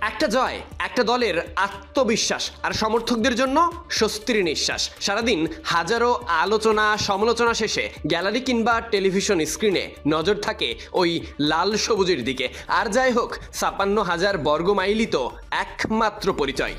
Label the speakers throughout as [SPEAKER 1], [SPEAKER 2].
[SPEAKER 1] একটা জয়, একটা দলের আত্মবিশ্বাস আর সমর্থকদের জন্য স্বস্তির নিঃশ্বাস। সারাদিন হাজারো আলোচনা, সমালোচনা শেষে গ্যালারি কিংবা টেলিভিশন স্ক্রিনে নজর থাকে ওই লাল সবুজের দিকে। আর যাই হোক ছাপান্ন হাজার বর্গমাইলি তো একমাত্র পরিচয়।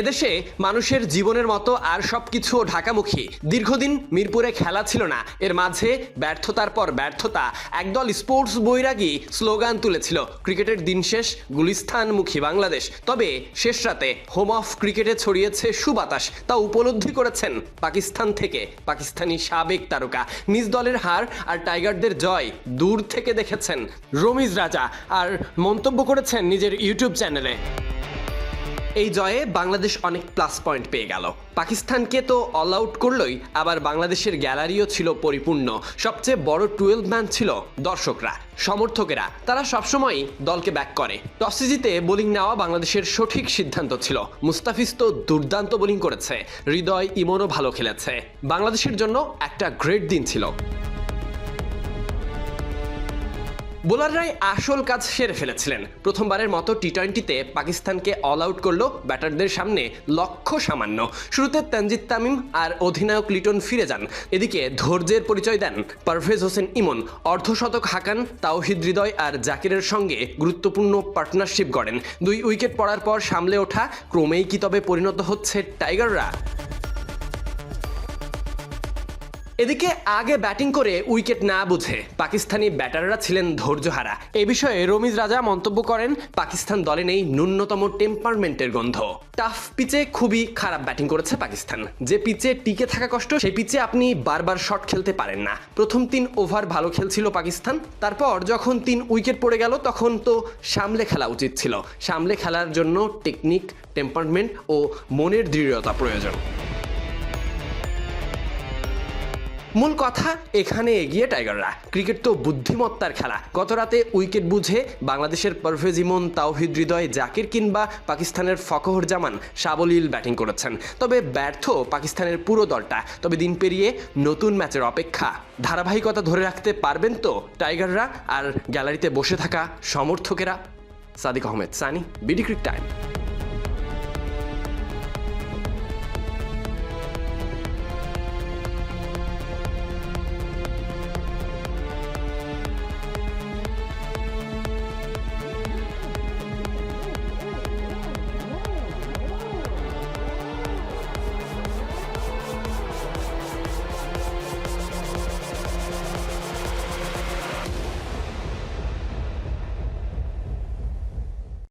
[SPEAKER 1] এদেশে মানুষের জীবনের মতো আর সবকিছু ঢাকামুখী। দীর্ঘদিন মিরপুরে খেলা ছিল না। এর মাঝে ব্যর্থতার পর ব্যর্থতা, একদল স্পোর্টস বৈরাগী স্লোগান তুলেছিল, ক্রিকেটের দিন শেষ, গুলিস্তানমুখী বাংলাদেশ। তবে শেষ রাতে হোম অফ ক্রিকেটে ছড়িয়েছে সুবাতাস, তা উপলব্ধি করেছেন পাকিস্তান থেকে পাকিস্তানি সাবেক তারকা। নিজ দলের হার আর টাইগারদের জয় দূর থেকে দেখেছেন রমিজ রাজা, আর মন্তব্য করেছেন নিজের ইউটিউব চ্যানেলে। এই জয়ে বাংলাদেশ অনেক প্লাস পয়েন্ট পেয়ে গেল। পাকিস্তানকে তো অল আউট করলই, আবার বাংলাদেশের গ্যালারিও ছিল পরিপূর্ণ। সবচেয়ে বড় টুয়েলভ ম্যান ছিল দর্শকরা, সমর্থকেরা। তারা সবসময়ই দলকে ব্যাক করে। টসে জিতে বোলিং নেওয়া বাংলাদেশের সঠিক সিদ্ধান্ত ছিল। মুস্তাফিজ তো দুর্দান্ত বোলিং করেছে। হৃদয় ইমনও ভালো খেলেছে। বাংলাদেশের জন্য একটা গ্রেট দিন ছিল। বোলাররাই আসল কাজ সেরে ফেলেছিলেন। প্রথমবারের মতো টি টোয়েন্টিতে পাকিস্তানকে অল আউট করল ব্যাটারদের সামনে লক্ষ্য সামান্য। শুরুতে তানজিদ তামিম আর অধিনায়ক লিটন ফিরে যান। এদিকে ধৈর্যের পরিচয় দেন পারভেজ হোসেন ইমন। অর্ধশতক হাকান, তাওহিদ হৃদয় আর জাকিরের সঙ্গে গুরুত্বপূর্ণ পার্টনারশিপ গড়েন। দুই উইকেট পড়ার পর সামলে ওঠা ক্রমেই কি তবে পরিণত হচ্ছে টাইগাররা? এদিকে আগে ব্যাটিং করে উইকেট না বুঝে পাকিস্তানি ব্যাটাররা ছিলেন ধৈর্যহারা। এ বিষয়ে রমিজ রাজা মন্তব্য করেন, পাকিস্তান দলে নেই ন্যূনতম টেম্পারমেন্টের গন্ধ। টাফ পিচে খুবই খারাপ ব্যাটিং করেছে পাকিস্তান। যে পিচে টিকে থাকা কষ্ট, সেই পিচে আপনি বারবার শট খেলতে পারেন না। প্রথম তিন ওভার ভালো খেলছিল পাকিস্তান, তারপর যখন তিন উইকেট পড়ে গেল, তখন তো সামলে খেলা উচিত ছিল। সামলে খেলার জন্য টেকনিক, টেম্পারমেন্ট ও মনের দৃঢ়তা প্রয়োজন। মূল কথা, এখানে এগিয়ে টাইগাররা। ক্রিকেট তো বুদ্ধিমত্তার খেলা। গত রাতে উইকেট বুঝে বাংলাদেশের পারভেজ ইমন, তাওহিদ হৃদয়, জাকির কিংবা পাকিস্তানের ফকহর জামান সাবলীল ব্যাটিং করেছেন। তবে ব্যর্থ পাকিস্তানের পুরো দলটা। তবে দিন পেরিয়ে নতুন ম্যাচের অপেক্ষা। ধারাবাহিকতা ধরে রাখতে পারবেন তো টাইগাররা? আর গ্যালারিতে বসে থাকা সমর্থকেরা? Sadiq Ahmed, Sunny, BD cric time.